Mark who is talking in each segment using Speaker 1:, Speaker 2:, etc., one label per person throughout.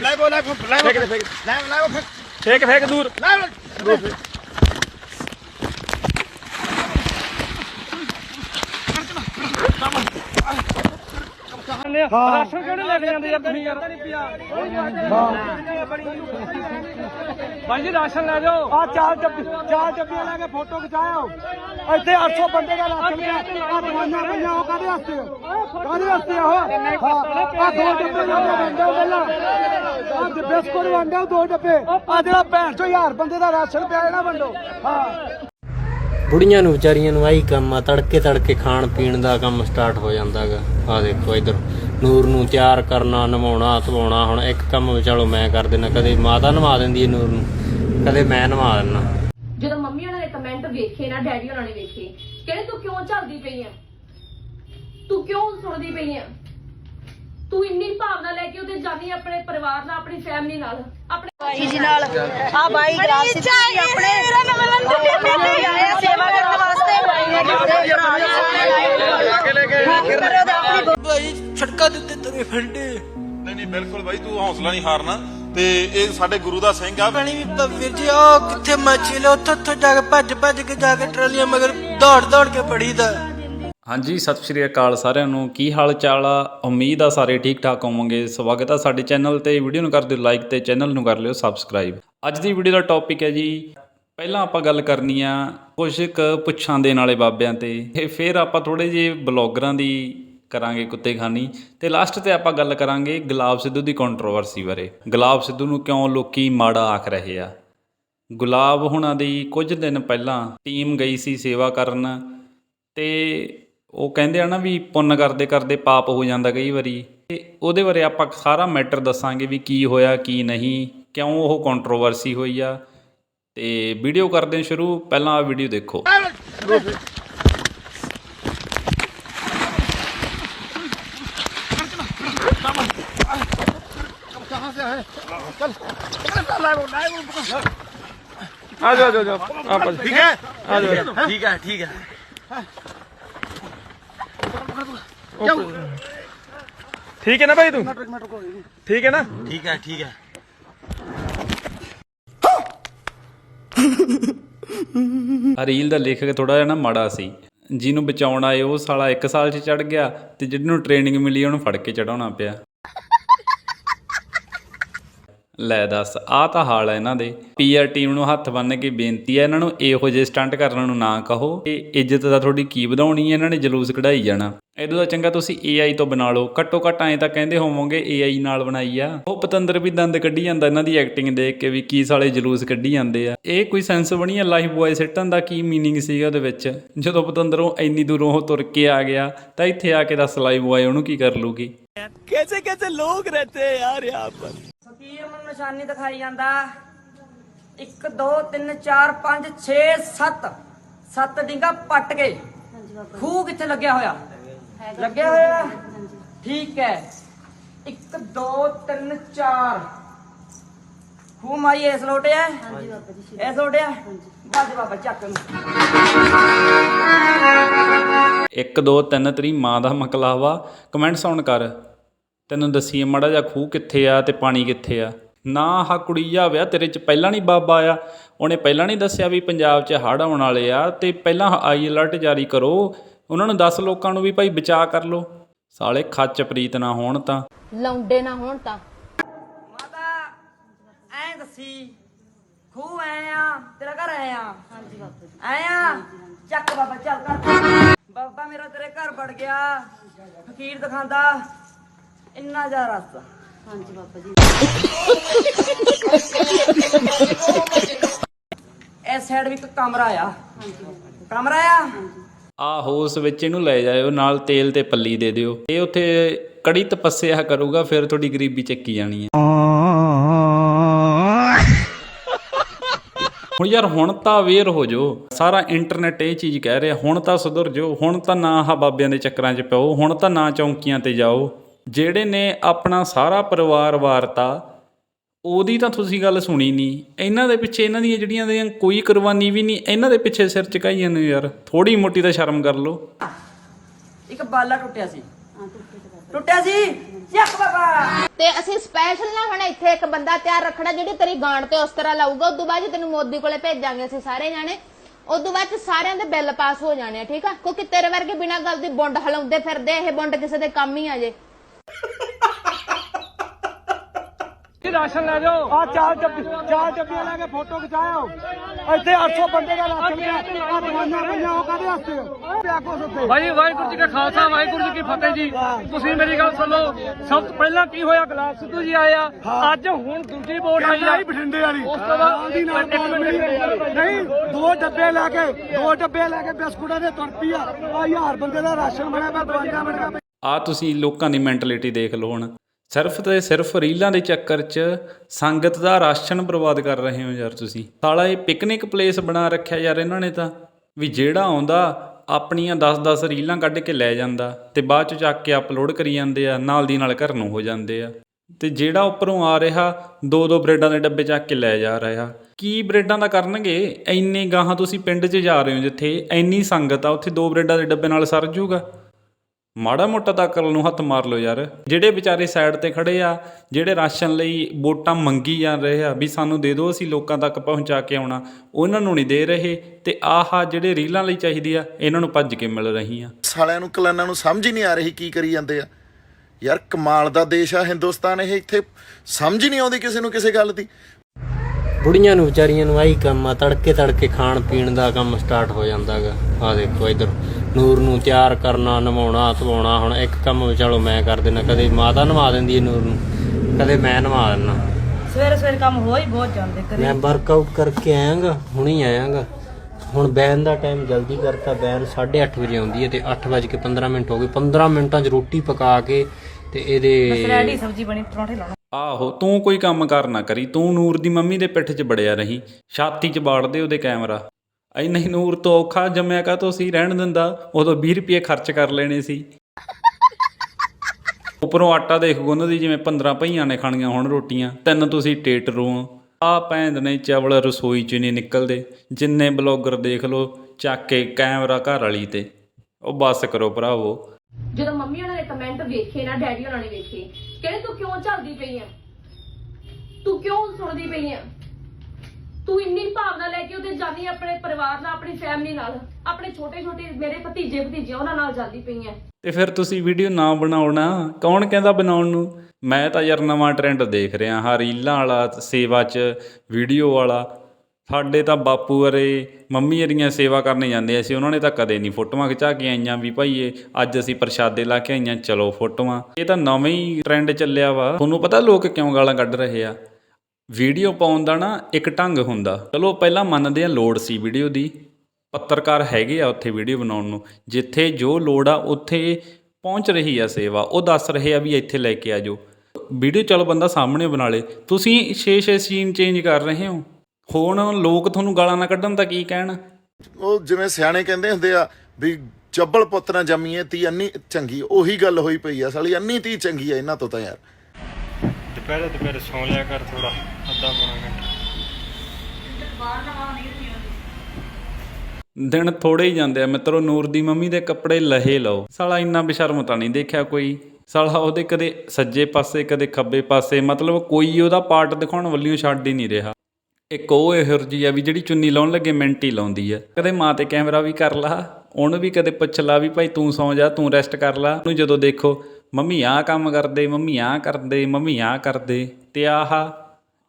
Speaker 1: ਲੈ ਬੋ ਲੈ
Speaker 2: ਫੇਕ ਫੇਕ।
Speaker 1: ਲੈ
Speaker 2: ਫੇਕ ਦੂਰ
Speaker 1: ਲੈ ਲੈ
Speaker 2: ਰਾਸ਼ਨ ਕਿਉਂ ਨਹੀਂ ਲੈ ਕੇ ਜਾਂਦੇ ਯਾਰ ਤੁਸੀਂ ਯਾਰ? ਭਾਈ ਜੀ ਰਾਸ਼ਨ ਲੈ ਜਾਓ।
Speaker 3: ਆ ਚਾਰ ਡੱਬੇ ਚਾਰ ਡੱਬੀਆਂ ਲੈ ਕੇ ਫੋਟੋ ਖਿਚਾਇਓ। ਇੱਥੇ 800 ਬੰਦੇ ਦਾ ਰਾਸ਼ਨ ਪਿਆ ਆ ਦਵਾਈਆਂ ਪਈਆਂ ਉਹ ਕਾਹਦੇ ਵਾਸਤੇ? ਕਾਹਦੇ ਵਾਸਤੇ ਆ? ਉਹ ਆ ਦੋ ਡੱਬੇ ਲੈ ਕੇ ਵੰਡੋ ਪਹਿਲਾਂ। ਆ ਬਿਸਕੁਟ ਵੰਡੋ ਦੋ ਡੱਬੇ। ਆ ਜਿਹੜਾ ਭੈਣ ਚੋ ਹਜ਼ਾਰ ਬੰਦੇ ਦਾ ਰਾਸ਼ਨ ਪਿਆ ਨਾ ਵੰਡੋ। ਹਾਂ।
Speaker 4: ਬੁੜੀਆਂ ਨੂੰ ਵਿਚਾਰੀਆਂ ਨੂੰ ਆਹੀ ਕੰਮ ਆ ਤੜਕੇ ਤੜਕੇ ਖਾਣ ਪੀਣ ਦਾ ਕੰਮ ਸਟਾਰਟ ਹੋ ਜਾਂਦਾਗਾ। ਆ ਦੇਖੋ ਇਧਰ। ਨੂਰ ਨੂੰ ਤਿਆਰ ਕਰਨਾ ਨਵਾਉਣਾ ਧਵਾਉਣਾ ਹੁਣ ਇੱਕ ਕੰਮ ਵਿਚਾਲੋ ਮੈਂ ਕਰ ਦੇਣਾ ਕਦੇ ਮਾਤਾ ਨਵਾ ਦਿੰਦੀ ਹੈ ਨੂਰ ਨੂੰ ਕਦੇ ਮੈਂ ਨਵਾ ਦਿੰਦਾ
Speaker 5: ਜਦੋਂ ਮੰਮੀ ਉਹਨਾਂ ਨੇ ਕਮੈਂਟ ਵੇਖੇ ਨਾ ਡੈਡੀ ਉਹਨਾਂ ਨੇ ਵੇਖੇ ਕਹਿੰਦੇ ਤੂੰ ਕਿਉਂ ਚੱਲਦੀ ਪਈ ਆ? ਤੂੰ ਕਿਉਂ ਸੁਣਦੀ ਪਈ ਆ? ਤੂੰ ਇੰਨੀ ਭਾਵਨਾ ਲੈ ਕੇ ਉਹਦੇ ਜਾਨੀ ਆਪਣੇ ਪਰਿਵਾਰ ਨਾਲ ਆਪਣੀ ਫੈਮਿਲੀ ਨਾਲ ਆਪਣੇ
Speaker 6: ਬਾਈ ਜੀ ਨਾਲ ਆ ਬਾਈ ਗ੍ਰਾਮ ਜੀ ਆਪਣੇ। ਆਪਣੇ ਆਏ ਆ ਸੇਵਾ ਕਰਨ ਵਾਸਤੇ। ਬਾਈ ਨੇ ਕਿਤੇ ਭਰਾ ਨੇ ਸਾਰੇ ਲੈ ਕੇ ਆਪਣੀ
Speaker 7: ਭਾਈ ਛੜਕਾ ਦਿੱਤੇ ਤੇਰੇ ਫੰਡੇ
Speaker 8: ਨਹੀਂ ਨਹੀਂ ਬਿਲਕੁਲ ਬਾਈ ਤੂੰ ਹੌਸਲਾ ਨਹੀਂ ਹਾਰਨਾ। ਤੇ ਇਹ ਸਾਡੇ ਗੁਰੂ ਦਾ ਸਿੰਘ ਆ।
Speaker 7: ਪਾਣੀ ਵੀ ਵੀਰ ਜੀ ਆ ਕਿੱਥੇ ਮੱਛੀ ਲੋ ਉੱਥੋਂ ਉੱਥੋਂ ਜਾ ਕੇ ਭੱਜ ਭੱਜ ਕੇ ਜਾ ਕੇ ਟਰਾਲੀਆਂ ਮਗਰ ਦੌੜ ਦੌੜ ਕੇ ਫੜੀਦਾ।
Speaker 9: ਹਾਂਜੀ ਸਤਿ ਸ਼੍ਰੀ ਅਕਾਲ ਸਾਰਿਆਂ ਨੂੰ। ਕੀ ਹਾਲ ਚਾਲ ਆ? ਉਮੀਦ ਆ ਸਾਰੇ ਠੀਕ ਠਾਕ ਹੋਵੋਗੇ। ਸਵਾਗਤ ਆ ਸਾਡੇ ਚੈਨਲ ਤੇ। ਵੀਡੀਓ ਨੂੰ ਕਰ ਦਿਓ ਲਾਈਕ ਤੇ ਚੈਨਲ ਨੂੰ ਕਰ ਲਿਓ ਸਬਸਕ੍ਰਾਈਬ। ਅੱਜ ਦੀ ਵੀਡੀਓ ਦਾ ਟੌਪਿਕ ਹੈ ਜੀ ਪਹਿਲਾਂ ਆਪਾਂ ਗੱਲ ਕਰਨੀ ਆ ਕੁਝ ਕੁ ਪੁੱਛਾਂ ਦੇਣ ਵਾਲੇ ਬਾਬਿਆਂ ਤੇ। ਤੇ ਫਿਰ ਆਪਾਂ ਥੋੜੇ ਜਿਹੇ ਬਲੌਗਰਾਂ ਦੀ ਕਰਾਂਗੇ ਕੁੱਤੇ ਖਾਨੀ। ਤੇ ਲਾਸਟ ਤੇ ਆਪਾਂ ਗੱਲ ਕਰਾਂਗੇ ਗੁਲਾਬ ਸਿੱਧੂ ਦੀ ਕੰਟਰੋਵਰਸੀ ਬਾਰੇ। ਗੁਲਾਬ ਸਿੱਧੂ ਨੂੰ ਕਿਉਂ ਲੋਕੀ ਮਾੜਾ ਆਖ ਰਹੇ ਆ? ਗੁਲਾਬ ਹੁਣਾਂ ਦੀ ਕੁਝ ਦਿਨ ਪਹਿਲਾਂ ਟੀਮ ਗਈ ਸੀ ਸੇਵਾ ਕਰਨ ਤੇ ਉਹ ਕਹਿੰਦੇ ਆ ਨਾ ਵੀ ਪੁੰਨ ਕਰਦੇ ਕਰਦੇ ਪਾਪ ਹੋ ਜਾਂਦਾ ਕਈ ਵਾਰੀ। ਤੇ ਉਹਦੇ ਬਾਰੇ ਆਪਾਂ ਸਾਰਾ ਮੈਟਰ ਦੱਸਾਂਗੇ ਵੀ ਕੀ ਹੋਇਆ, ਕੀ ਨਹੀਂ, ਕਿਉਂ ਉਹ ਕੰਟਰੋਵਰਸੀ ਹੋਈ ਆ। ਤੇ ਵੀਡੀਓ ਕਰਦੇ ਹਾਂ ਸ਼ੁਰੂ, ਪਹਿਲਾਂ ਆ ਵੀਡੀਓ ਦੇਖੋ।
Speaker 2: ਆ ਜਾਓ ਆ ਜਾਓ ਆਪਾਂ
Speaker 1: ਠੀਕ ਹੈ?
Speaker 2: ਆ
Speaker 7: ਠੀਕ ਹੈ ਠੀਕ ਹੈ।
Speaker 2: ਠੀਕ ਹੈ ਨਾ ਭਾਈ ਤੂੰ? ਠੀਕ ਹੈ ਨਾ?
Speaker 7: ਠੀਕ ਹੈ ਠੀਕ ਹੈ।
Speaker 9: ਆ ਰੀਲ ਦਾ ਲੇਖਕ ਥੋੜਾ ਜਿਹਾ ਨਾ ਮਾੜਾ ਸੀ। ਜਿਹਨੂੰ ਬਚਾਉਣ ਆਏ ਉਹ ਸਾਲਾ 1 ਸਾਲ 'ਚ ਚੜ ਗਿਆ ਤੇ ਜਿਹਨੂੰ ਟ੍ਰੇਨਿੰਗ ਮਿਲੀ ਉਹਨੂੰ ਫੜ ਕੇ ਚੜਾਉਣਾ ਪਿਆ। ਲੈ ਦੱਸ, ਆਹ ਤਾਂ ਹਾਲ ਹੈ ਇਹਨਾਂ ਦੇ। ਪੀਆਰ ਟੀਮ ਨੂੰ ਹੱਥ ਬੰਨ ਕੇ ਬੇਨਤੀ ਹੈ ਇਹਨਾਂ ਨੂੰ, ਇਹੋ ਜਿਹੇ ਸਟੰਟ ਕਰਨ ਨੂੰ ਨਾ ਕਹੋ। ਕਿ ਇੱਜ਼ਤ ਦਾ ਤੁਹਾਡੀ ਕੀ ਵਧਾਉਣੀ ਹੈ ਇਹਨਾਂ ਨੇ ਜਲੂਸ ਕਢਾਈ ਜਾਣਾ। ਇਹਦੋਂ ਦਾ ਚੰਗਾ ਤੁਸੀਂ AI ਤੋਂ ਬਣਾ ਲਓ। ਘੱਟੋ ਘੱਟ ਐਂ ਤਾਂ ਕਹਿੰਦੇ ਹੋਵੋਗੇ AI ਨਾਲ ਬਣਾਈ ਆ। ਉਹ ਪਤੰਦਰ ਵੀ ਦੰਦ ਕੱਢੀ ਜਾਂਦਾ ਇਹਨਾਂ ਦੀ ਐਕਟਿੰਗ ਦੇਖ ਕੇ ਵੀ ਕੀ ਸਾਲੇ ਜਲੂਸ ਕੱਢੀ ਜਾਂਦੇ ਆ। ਇਹ ਕੋਈ ਸੈਂਸ ਬਣੀ ਆ ਲਾਈਫ ਬॉय ਸਿੱਟਣ ਦਾ ਕੀ ਮੀਨਿੰਗ ਸੀਗਾ ਉਹਦੇ ਵਿੱਚ? ਜਦੋਂ ਪਤੰਦਰੋਂ ਇੰਨੀ ਦੂਰੋਂ ਉਹ ਤੁਰ ਕੇ ਆ ਗਿਆ, ਤਾਂ ਇੱਥੇ ਆ ਕੇ ਦੱਸ ਲਾਈਵ ਬੋਏ ਉਹਨੂੰ ਕੀ ਕਰ ਲੂਗੀ
Speaker 7: ਕੈਸੇ ਕੈਸੇ ਲੋਕ ਰਹਤੇ ਯਾਰ ਯਹਾਂ ਪਰ
Speaker 6: ਫਕੀਰ ਨੂੰ ਨਿਸ਼ਾਨੀ ਦਿਖਾਈ ਜਾਂਦਾ? 1 2 3 4 5 6 7 7 ਡਿੰਗਾ ਪੱਟ ਕੇ। ਖੂਹ ਕਿੱਥੇ ਲੱਗਿਆ ਹੋਇਆ? ਲੱਗਿਆ ਹੋਇਆ? ਠੀਕ ਹੈ। 1 2 3 4 ਖੂਹ ਮਾਈ ਇਸ ਲੋਟਿਆ ਹਾਂਜੀ ਬਾਬਾ ਜੀ ਇਸ ਲੋਟਿਆ ਬਸ ਬਾਬਾ ਚੱਕ ਨੂੰ
Speaker 9: 1 2 3 ਤੇਰੀ ਮਾਂ ਦਾ ਮਕਲਾਵਾ। ਕਮੈਂਟਸ ਆਨ ਕਰ। ਤੈਨੂੰ ਦੱਸੀਏ ਮੜਾ ਜਾ ਖੂਹ ਕਿੱਥੇ ਆ ਤੇ ਪਾਣੀ ਕਿੱਥੇ ਆ। ਨਾ ਆਹ ਕੁੜੀ ਜਾਵਿਆ ਤੇਰੇ ਚ ਪਹਿਲਾਂ ਨਹੀਂ ਬਾਬਾ ਆਇਆ। ਉਹਨੇ ਪਹਿਲਾਂ ਨਹੀਂ ਦੱਸਿਆ ਵੀ ਪੰਜਾਬ 'ਚ ਹੜ੍ਹ ਆਉਣ ਵਾਲੇ ਆ ਤੇ ਪਹਿਲਾਂ ਆਈ ਅਲਰਟ ਜਾਰੀ ਕਰੋ। ਉਹਨਾਂ ਨੂੰ 10 ਲੋਕਾਂ ਨੂੰ ਵੀ ਭਾਈ ਬਚਾ ਕਰ ਲੋ ਸਾਲੇ ਖੱਚ ਪ੍ਰੀਤ ਨਾ ਹੋਣ ਤਾਂ।
Speaker 5: ਲੌਂਡੇ ਨਾ ਹੋਣ ਤਾਂ।
Speaker 6: ਮਾਤਾ ਐਂ ਦੱਸੀ ਖੂਹ ਐ ਆ ਤੇਰਾ ਘਰ ਐ ਆ? ਹਾਂਜੀ ਬਾਬਾ ਜੀ ਐ ਆ? ਚੱਕ ਬਾਬਾ ਚੱਲ ਕਰ। ਬਾਬਾ ਮੇਰਾ ਤੇਰੇ ਘਰ ਵੜ ਗਿਆ। ਫਕੀਰ ਦਿਖਾਂਦਾ ਇੰਨਾ ਜਾ ਰਸਤਾ ਹਾਂਜੀ ਬਾਬਾ ਜੀ। ਇਸ ਸਾਈਡ ਵੀ ਇੱਕ ਕਮਰਾ ਆ। ਹਾਂਜੀ ਕਮਰਾ ਆ?
Speaker 9: ਆ ਹੋਸ ਵਿੱਚ ਇਹਨੂੰ ਲੈ ਜਾਇਓ ਨਾਲ ਤੇਲ ਤੇ ਪੱਲੀ ਦੇ ਦਿਓ। ਇਹ ਉੱਥੇ ਕੜੀ ਤਪੱਸਿਆ ਕਰੂਗਾ ਫਿਰ ਤੁਹਾਡੀ ਗਰੀਬੀ ਚੱਕੀ ਜਾਣੀ ਹੈ। ਹੁਣ ਯਾਰ ਹੁਣ ਤਾਂ ਅਵੇਅਰ ਹੋ ਜਾਓ। ਸਾਰਾ ਇੰਟਰਨੈਟ ਇਹ ਚੀਜ਼ ਕਹਿ ਰਿਹਾ ਹੁਣ ਤਾਂ ਸੁਧਰ ਜਾਓ ਹੁਣ ਤਾਂ ਨਾ ਆਹ ਬਾਬਿਆਂ ਦੇ ਚੱਕਰਾਂ 'ਚ ਪਿਓ ਹੁਣ ਤਾਂ ਨਾ ਚੌਂਕੀਆਂ ਤੇ ਜਾਓ। ਜਿਹੜੇ ਨੇ ਆਪਣਾ ਸਾਰਾ ਪਰਿਵਾਰ ਵਾਰਤਾ ਉਹਦੀ ਤਾਂ ਤੁਸੀਂ ਗੱਲ ਸੁਣੀ ਨਹੀਂ। ਇਹਨਾਂ ਦੇ ਪਿੱਛੇ ਇਹਨਾਂ ਦੀਆਂ ਜਿਹੜੀਆਂ ਦੀਆਂ ਕੋਈ ਕੁਰਬਾਨੀ ਵੀ ਨਹੀਂ ਇਹਨਾਂ ਦੇ ਪਿੱਛੇ ਸਿਰ ਝੁਕਾਈ ਜਾਂਦੇ ਯਾਰ। ਥੋੜੀ ਮੋਟੀ ਤਾਂ ਸ਼ਰਮ ਕਰ ਲਓ।
Speaker 6: ਇੱਕ ਬਾਲਾ ਟੁੱਟਿਆ ਸੀ। ਟੁੱਟਿਆ ਸੀ? ਚੱਕ ਬਾਬਾ!
Speaker 10: ਤੇ ਅਸੀਂ ਸਪੈਸ਼ਲ ਨਾ ਹੁਣ ਇੱਥੇ ਇੱਕ ਬੰਦਾ ਤਿਆਰ ਰੱਖਣਾ ਜਿਹੜੀ ਤੇਰੀ ਗਾਂਡ ਤੇ ਉਸ ਤਰ੍ਹਾਂ ਲਾਊਗਾ ਉਦੋਂ ਬਾਅਦ 'ਚ ਤੈਨੂੰ ਮੋਦੀ ਕੋਲੇ ਭੇਜਾਂਗੇ ਅਸੀਂ ਸਾਰੇ ਜਾਣੇ ਉਦੋਂ ਬਾਅਦ 'ਚ ਸਾਰਿਆਂ ਦੇ ਬਿੱਲ ਪਾਸ ਹੋ ਜਾਣੇ ਆ ਠੀਕ ਆ? ਕਿਉਂਕਿ ਤੇਰੇ ਵਰਗੇ ਬਿਨਾਂ ਗੱਲ ਦੀ ਬੁੰਡ ਹਲਾਉਂਦੇ ਫਿਰਦੇ ਇਹ ਬੁੰਡ ਕਿਸੇ ਦੇ ਕੰਮ ਹੀ ਆ ਜੇ।
Speaker 3: ਰਾਸ਼ਨ ਲੈ ਜਾਓ? ਆ ਚਾਰ ਡੱਬੇ ਚਾਰ ਡੱਬੀਆਂ ਲੈ ਕੇ ਫੋਟੋ ਖਿਚਾਇਓ। ਇੱਥੇ 800 ਬੰਦੇ ਦਾ ਰਾਸ਼ਨ ਪਿਆ ਆ ਦਵਾਈਆਂ ਪਈਆਂ ਉਹ ਕਾਦੇ ਵਾਸਤੇ? ਪਿਆ ਕੁਛ ਉੱਤੇ।
Speaker 2: ਭਾਈ ਵਾਹਿਗੁਰੂ ਜੀ ਕਾ ਖਾਲਸਾ ਵਾਹਿਗੁਰੂ ਜੀ ਕੀ ਫਤਿਹ ਜੀ। ਤੁਸੀਂ ਮੇਰੀ ਗੱਲ ਸੁਣੋ। ਸਭ ਤੋਂ ਪਹਿਲਾਂ ਕੀ ਹੋਇਆ? ਗੁਲਾਬ ਸਿੱਧੂ ਜੀ ਆਏ ਆ। ਅੱਜ ਹੁਣ ਦੂਜੀ ਵੋਟ ਆਈ ਆ।
Speaker 3: ਬਠਿੰਡੇ ਵਾਲੀ।
Speaker 2: ਉਸ ਤੋਂ ਬਾਅਦ।
Speaker 3: ਨਹੀਂ। ਦੋ ਡੱਬੇ ਲੈ ਕੇ ਦੋ ਡੱਬੇ ਲੈ ਕੇ ਬਿਸਕੁਟਾਂ ਦੇ ਤੁਰ ਪਈ ਆ। ਆ ਹਜ਼ਾਰ ਬੰਦੇ ਦਾ ਰਾਸ਼ਨ ਬਣਿਆ ਪਿਆ ਦਵਾਈਆਂ ਬਣੀਆਂ
Speaker 9: ਆ ਤੁਸੀਂ ਲੋਕਾਂ ਦੀ ਮੈਂਟਲਿਟੀ ਦੇਖ ਲਓ ਹੁਣ। ਸਿਰਫ ਤੇ ਸਿਰਫ ਰੀਲਾਂ ਦੇ ਚੱਕਰ 'ਚ ਸੰਗਤ ਦਾ ਰਾਸ਼ਨ ਬਰਬਾਦ ਕਰ ਰਹੇ ਹੋ ਯਾਰ ਤੁਸੀਂ। ਸਾਲਾ ਇਹ ਪਿਕਨਿਕ ਪਲੇਸ ਬਣਾ ਰੱਖਿਆ ਯਾਰ ਇਹਨਾਂ ਨੇ ਤਾਂ। ਵੀ ਜਿਹੜਾ ਆਉਂਦਾ, ਆਪਣੀਆਂ 10-10 ਰੀਲਾਂ ਕੱਢ ਕੇ ਲੈ ਜਾਂਦਾ ਤੇ ਬਾਅਦ 'ਚ ਚੱਕ ਕੇ ਅਪਲੋਡ ਕਰੀ ਜਾਂਦੇ ਆ, ਨਾਲ ਦੀ ਨਾਲ ਘਰ ਨੂੰ ਹੋ ਜਾਂਦੇ ਆ। ਤੇ ਜਿਹੜਾ ਉੱਪਰੋਂ ਆ ਰਿਹਾ ਦੋ ਦੋ ਬ੍ਰੈਡਾਂ ਦੇ ਡੱਬੇ ਚੱਕ ਕੇ ਲੈ ਜਾ ਰਿਹਾ। ਕੀ ਬ੍ਰੈਡਾਂ ਦਾ ਕਰਨਗੇ? ਇੰਨੇ ਗਾਹਾਂ ਤੁਸੀਂ ਪਿੰਡ 'ਚ ਜਾ ਰਹੇ ਹੋ ਜਿੱਥੇ ਇੰਨੀ ਸੰਗਤ ਆ, ਉੱਥੇ ਦੋ ਬ੍ਰੈਡਾਂ ਦੇ ਡੱਬੇ ਨਾਲ ਸਰ ਜੂਗਾ। ਮਾੜਾ ਮੋਟਾ ਤਾਂ ਅਕਲ ਨੂੰ ਹੱਥ ਮਾਰ ਲਓ ਯਾਰ। ਜਿਹੜੇ ਵਿਚਾਰੇ ਸਾਈਡ ਤੇ ਖੜੇ ਆ, ਜਿਹੜੇ ਰਾਸ਼ਨ ਲਈ ਵੋਟਾਂ ਮੰਗੀ ਜਾ ਰਹੇ ਆ, ਵੀ ਸਾਨੂੰ ਦੇ ਦਿਓ, ਅਸੀਂ ਲੋਕਾਂ ਤੱਕ ਪਹੁੰਚਾ ਕੇ ਆਉਣਾ, ਉਹਨਾਂ ਨੂੰ ਨਹੀਂ ਦੇ ਰਹੇ ਤੇ ਆਹਾ ਜਿਹੜੇ ਰੀਲਾਂ ਲਈ ਚਾਹੀਦੀ ਆ, ਇਹਨਾਂ ਨੂੰ ਭੱਜ ਕੇ ਮਿਲ ਰਹੀ ਆ
Speaker 11: ਸਾਲਿਆਂ ਨੂੰ ਕਲਾਨਾਂ ਨੂੰ ਸਮਝ ਹੀ ਨਹੀਂ ਆ ਰਹੀ ਕੀ ਕਰੀ ਜਾਂਦੇ ਆ। ਯਾਰ ਕਮਾਲ ਦਾ ਦੇਸ਼ ਆ ਹਿੰਦੁਸਤਾਨ, ਇਹ ਇੱਥੇ ਸਮਝ ਹੀ ਨਹੀਂ ਆਉਂਦੀ ਕਿਸੇ ਨੂੰ ਕਿਸੇ ਗੱਲ ਦੀ।
Speaker 4: ਬੁੜੀਆਂ ਨੂੰ ਵਿਚਾਰੀਆਂ ਨੂੰ ਆਹੀ ਕੰਮ ਆ ਤੜਕੇ ਤੜਕੇ ਖਾਣ ਪੀਣ ਦਾ ਕੰਮ ਸਟਾਰਟ ਹੋ ਜਾਂਦਾਗਾ। ਆ ਦੇਖੋ ਇਧਰ ਨੂਰ ਨੂੰ ਤਿਆਰ ਕਰਨਾ ਨਵਾਉਣਾ ਧਵਾਉਣਾ ਹੁਣ ਇੱਕ ਕੰਮ ਵਿਚਾਲੋ ਮੈਂ ਕਰ ਦੇਣਾ ਕਦੇ ਮਾਤਾ ਨਵਾ ਦਿੰਦੀ ਹੈ ਨੂਰ ਨੂੰ ਕਦੇ ਮੈਂ ਨਵਾ ਦਿੰਦਾ
Speaker 6: ਸਵੇਰੇ ਸਵੇਰੇ ਕੰਮ ਹੋ ਹੀ ਬਹੁਤ ਜਾਂਦੇ ਕਦੇ
Speaker 4: ਮੈਂ ਵਰਕਆਊਟ ਕਰਕੇ ਆਇਆਗਾ ਹੁਣੀ ਆਇਆਗਾ। ਹੁਣ ਬੈਨ ਦਾ ਟਾਈਮ ਜਲਦੀ ਕਰਤਾ ਬੈਨ 8:30 ਵਜੇ ਆਉਂਦੀ ਹੈ ਤੇ 8:15 ਮਿੰਟ ਹੋ ਗਏ। 15 ਮਿੰਟਾਂ 'ਚ ਰੋਟੀ ਪਕਾ ਕੇ ਤੇ ਇਹਦੇ
Speaker 6: ਰੈਡੀ ਸਬਜ਼ੀ ਬਣੀ ਪਰੌਂਠੇ ਲਾਉਣਾ।
Speaker 9: ਆਹੋ ਤੂੰ ਕੋਈ ਕੰਮ ਕਰ ਨਾ ਕਰੀ ਤੂੰ ਨੂਰ ਦੀ ਮੰਮੀ ਦੇ ਪਿੱਠ 'ਚ ਬੜਿਆ ਰਹੀਂ ਛਾਤੀ 'ਚ ਬਾੜ ਦੇ ਉਹਦੇ ਕੈਮਰਾ। ਐ ਨਹੀਂ ਨੂਰ ਤੋਂ ਔਖਾ ਜੰਮਿਆ ਕਾ ਤੋਂ ਸੀ ਰਹਿਣ ਦਿੰਦਾ ਉਦੋਂ 20 ਰੁਪਏ ਖਰਚ ਕਰ ਲੈਣੇ ਸੀ। ਉੱਪਰੋਂ ਆਟਾ ਦੇਖ ਗੁੰਨਦੀ ਜਿਵੇਂ 15 ਭਈਆਂ ਨੇ ਖਾਣੀਆਂ ਹੁਣ ਰੋਟੀਆਂ ਤਿੰਨ ਤੁਸੀਂ ਟੇਟਰੂ ਆ ਪੈਂਦ ਨੇ ਚਾਵਲ ਰਸੋਈ 'ਚ ਨਹੀਂ ਨਿਕਲਦੇ ਜਿੰਨੇ ਬਲੌਗਰ ਦੇਖ ਲਓ ਚੱਕ ਕੇ ਕੈਮਰਾ ਘਰ ਵਾਲੀ ਤੇ। ਉਹ ਬੱਸ ਕਰੋ ਭਰਾਵੋ।
Speaker 5: ਜਦੋਂ ਮੰਮੀ ਉਹਨਾਂ ਨੇ ਕਮੈਂਟ ਵੇਖੇ ਨਾ, ਡੈਡੀ ਉਹਨਾਂ ਨੇ ਵੇਖੇ। ਕਹਿੰਦੇ, ਤੂੰ ਕਿਉਂ ਚੱਲਦੀ ਪਈ ਆ ਤੂੰ ਕਿਉਂ ਸੁਣਦੀ ਪਈ ਆ ਤੂੰ ਇੰਨੀ ਭਾਵਨਾ ਲੈ ਕੇ ਉਹਦੇ ਜਾਂਦੀ ਆਪਣੇ ਪਰਿਵਾਰ ਨਾਲ, ਆਪਣੀ ਫੈਮਿਲੀ ਨਾਲ, ਆਪਣੇ ਛੋਟੇ ਛੋਟੇ ਮੇਰੇ ਭਤੀਜੇ ਭਤੀਜੇ ਉਹਨਾਂ ਨਾਲ ਜਾਂਦੀ ਪਈ ਆ
Speaker 9: ਤੇ ਫਿਰ ਤੁਸੀਂ ਵੀਡੀਓ ਨਾ ਬਣਾਉਣਾ। ਕੌਣ ਕਹਿੰਦਾ ਬਣਾਉਣ ਨੂੰ? ਮੈਂ ਤਾਂ ਯਾਰ ਨਵਾਂ ਟ੍ਰੈਂਡ ਦੇਖ ਰਿਹਾ ਹਾਂ ਰੀਲਾਂ ਵਾਲਾ, ਸੇਵਾ 'ਚ ਵੀਡੀਓ ਵਾਲਾ। ਸਾਡੇ ਤਾਂ ਬਾਪੂ ਅਰੇ ਮੰਮੀ ਅਰੀਆਂ ਸੇਵਾ ਕਰਨ ਜਾਂਦੇ ਸੀ ਉਹਨਾਂ ਨੇ ਤਾਂ ਕਦੇ ਨਹੀਂ ਫੋਟੋਆਂ ਖਿਚਾ ਕੇ ਆਈਆਂ ਵੀ ਭਾਈ ਇਹ ਅੱਜ ਅਸੀਂ ਪ੍ਰਸ਼ਾਦੇ ਲਾ ਕੇ ਆਈਆਂ, ਚਲੋ ਫੋਟੋਆਂ। ਇਹ ਤਾਂ ਨਵੇਂ ਹੀ ਟ੍ਰੈਂਡ ਚੱਲਿਆ ਵਾ। ਤੁਹਾਨੂੰ ਪਤਾ ਲੋਕ ਕਿਉਂ ਗਾਲਾਂ ਕੱਢ ਰਹੇ ਆ? ਵੀਡੀਓ ਪਾਉਣ ਦਾ ਨਾ ਇੱਕ ਢੰਗ ਹੁੰਦਾ। ਚਲੋ ਪਹਿਲਾਂ ਮੰਨਦੇ ਆ, ਲੋੜ ਸੀ ਵੀਡੀਓ ਦੀ। ਪੱਤਰਕਾਰ ਹੈਗੇ ਆ ਉੱਥੇ ਵੀਡੀਓ ਬਣਾਉਣ ਨੂੰ। ਜਿੱਥੇ ਜੋ ਲੋੜ ਆ, ਉੱਥੇ ਪਹੁੰਚ ਰਹੀ ਆ ਸੇਵਾ। ਉਹ ਦੱਸ ਰਹੇ ਆ ਵੀ ਇੱਥੇ ਲੈ ਕੇ ਆ ਜਾਓ। ਵੀਡੀਓ ਚਲੋ ਬੰਦਾ ਸਾਹਮਣੇ ਬਣਾ ਲੇ। ਤੁਸੀਂ 6-6 ਸੀਨ ਚੇਂਜ ਕਰ ਰਹੇ ਹੋ। ਹੁਣ ਲੋਕ ਤੁਹਾਨੂੰ ਗਾਲਾਂ ਨਾ ਕੱਢਣ ਤਾਂ ਕੀ ਕਹਿਣ?
Speaker 11: ਉਹ ਜਿਵੇਂ ਸਿਆਣੇ ਕਹਿੰਦੇ ਹੁੰਦੇ ਆ ਵੀ ਚੱਬਲ ਪੁੱਤ ਨਾ ਜੰਮੀਏ ਤੀ ਅੰਨੀ ਚੰਗੀ ਉਹੀ ਗੱਲ ਹੋਈ ਪਈ ਆ ਸਾਲੀ ਅੰਨੀ ਤੀ ਚੰਗੀ ਆ ਇਹਨਾਂ ਤੋਂ ਤਾਂ ਯਾਰ।
Speaker 2: ਦੁਪਹਿਰੇ ਦੁਪਹਿਰੇ ਸੌਂ ਲਿਆ ਕਰ ਥੋੜਾ ਅੱਧਾ ਪੌਣਾ ਘੰਟਾ।
Speaker 9: ਦਿਨ ਥੋੜੇ ਹੀ ਜਾਂਦੇ ਆ ਮਿੱਤਰੋ ਨੂਰ ਦੀ ਮੰਮੀ ਦੇ ਕੱਪੜੇ ਲਹੇ ਲਓ। ਸਾਲਾ ਇੰਨਾ ਬੇਸ਼ਰਮ ਤਾਂ ਨਹੀਂ ਦੇਖਿਆ ਕੋਈ। ਸਾਲਾ ਉਹਦੇ ਕਦੇ ਸੱਜੇ ਪਾਸੇ ਕਦੇ ਖੱਬੇ ਪਾਸੇ ਮਤਲਬ ਕੋਈ ਉਹਦਾ ਪਾਰਟ ਦਿਖਾਉਣ ਵੱਲਿਓ ਛੱਡ ਹੀ ਨਹੀਂ ਰਿਹਾ। ਇੱਕ ਉਹ ਇਹੋ ਜਿਹੀ ਆ ਵੀ ਜਿਹੜੀ ਚੁੰਨੀ ਲਾਉਣ ਲੱਗੇ ਮਿੰਟ ਹੀ ਲਾਉਂਦੀ ਆ। ਕਦੇ ਮਾਂ ਤੇ ਕੈਮਰਾ ਵੀ ਕਰ ਲਾ ਉਹਨੂੰ ਵੀ ਕਦੇ ਪੁੱਛ ਲਾ ਵੀ ਭਾਈ ਤੂੰ ਸੌਂ ਜਾ ਤੂੰ ਰੈਸਟ ਕਰ ਲਾ। ਉਹਨੂੰ ਜਦੋਂ ਦੇਖੋ ਮੰਮੀ ਆਹ ਕੰਮ ਕਰਦੇ ਮੰਮੀ ਆਹ ਕਰਦੇ ਮੰਮੀ ਆਹ ਕਰਦੇ ਤੇ ਆਹ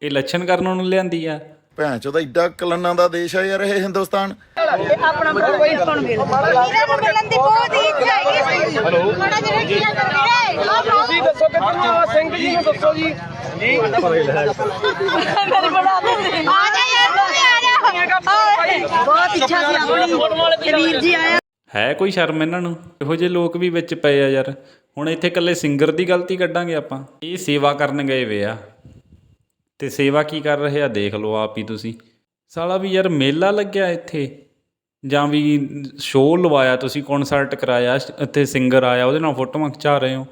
Speaker 9: ਇਹ ਲੱਛਣ ਕਰਨ ਨੂੰ ਲਿਆਂਦੀ ਆ।
Speaker 11: ਭੈਣ ਚੋਦਾ ਏਡਾ ਕਲਨਾਂ ਦਾ ਦੇਸ਼ ਆ ਯਾਰ ਇਹ ਹਿੰਦੁਸਤਾਨ।
Speaker 2: ਤੁਸੀਂ ਦੱਸੋ ਕਿੱਥੋਂ ਆਵਾ ਸਿੰਘ ਜੀ ਨੂੰ ਦੱਸੋ ਜੀ
Speaker 10: ਬਹੁਤ ਇੱਛਾ ਸੀ ਆਪਣੀ ਵੀਰ ਜੀ ਆਇਆ
Speaker 9: ਹੈ ਕੋਈ ਸ਼ਰਮ ਇਹਨਾਂ ਨੂੰ? ਇਹੋ ਜਿਹੇ ਲੋਕ ਵੀ ਵਿੱਚ ਪਏ ਆ ਯਾਰ। ਹੁਣ ਇੱਥੇ ਇਕੱਲੇ ਸਿੰਗਰ ਦੀ ਗਲਤੀ ਕੱਢਾਂਗੇ ਆਪਾਂ। ਇਹ ਸੇਵਾ ਕਰਨ ਗਏ ਵੇ ਆ। ਤੇ ਸੇਵਾ ਕੀ ਕਰ ਰਹੇ ਆ? ਦੇਖ ਲਓ ਆਪ ਹੀ ਤੁਸੀਂ। ਸਾਲਾ ਵੀ ਯਾਰ ਮੇਲਾ ਲੱਗਿਆ ਇੱਥੇ। ਜਾਂ ਵੀ ਸ਼ੋਅ ਲਵਾਇਆ ਤੁਸੀਂ ਕਨਸਰਟ ਕਰਾਇਆ, ਇੱਥੇ ਸਿੰਗਰ ਆਇਆ, ਉਹਦੇ ਨਾਲ ਫੋਟੋਆਂ ਖਿਚਾ ਰਹੇ ਹੋ।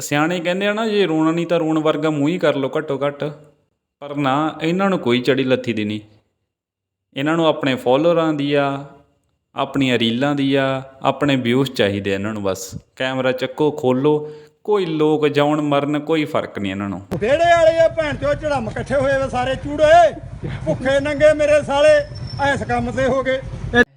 Speaker 9: ਸਿਆਣੇ ਕਹਿੰਦੇ ਆ ਨਾ ਜੇ ਰੋਣਾ ਨਹੀਂ ਤਾਂ ਰੋਣ ਵਰਗਾ ਮੂੰਹ ਹੀ ਕਰ ਲਓ ਘੱਟੋ ਘੱਟ ਪਰ ਨਾ ਇਹਨਾਂ ਨੂੰ ਕੋਈ ਚੜੀ ਲੱਥੀ ਦੀ ਨਹੀਂ ਇਹਨਾਂ ਨੂੰ ਆਪਣੇ ਫੋਲੋਅਰਾਂ ਦੀ ਆ ਆਪਣੀਆਂ ਰੀਲਾਂ ਦੀ ਆ ਆਪਣੇ ਵਿਊਜ਼ ਚਾਹੀਦੇ ਇਹਨਾਂ ਨੂੰ ਬਸ ਕੈਮਰਾ ਚੱਕੋ ਖੋਲੋ ਕੋਈ ਲੋਕ ਜਾਉਣ ਮਰਨ ਕੋਈ ਫਰਕ ਨਹੀਂ ਇਹਨਾਂ ਨੂੰ
Speaker 3: ਵਿਹੜੇ ਵਾਲੇ ਆ ਭੈਣ ਚੋ ਝੜਮ ਇਕੱਠੇ ਹੋਏ ਵੇ ਸਾਰੇ ਚੂੜੇ ਭੁੱਖੇ ਨੰਗੇ ਮੇਰੇ ਸਾਲੇ ਐਸ ਕੰਮ ਤੇ ਹੋ ਗਏ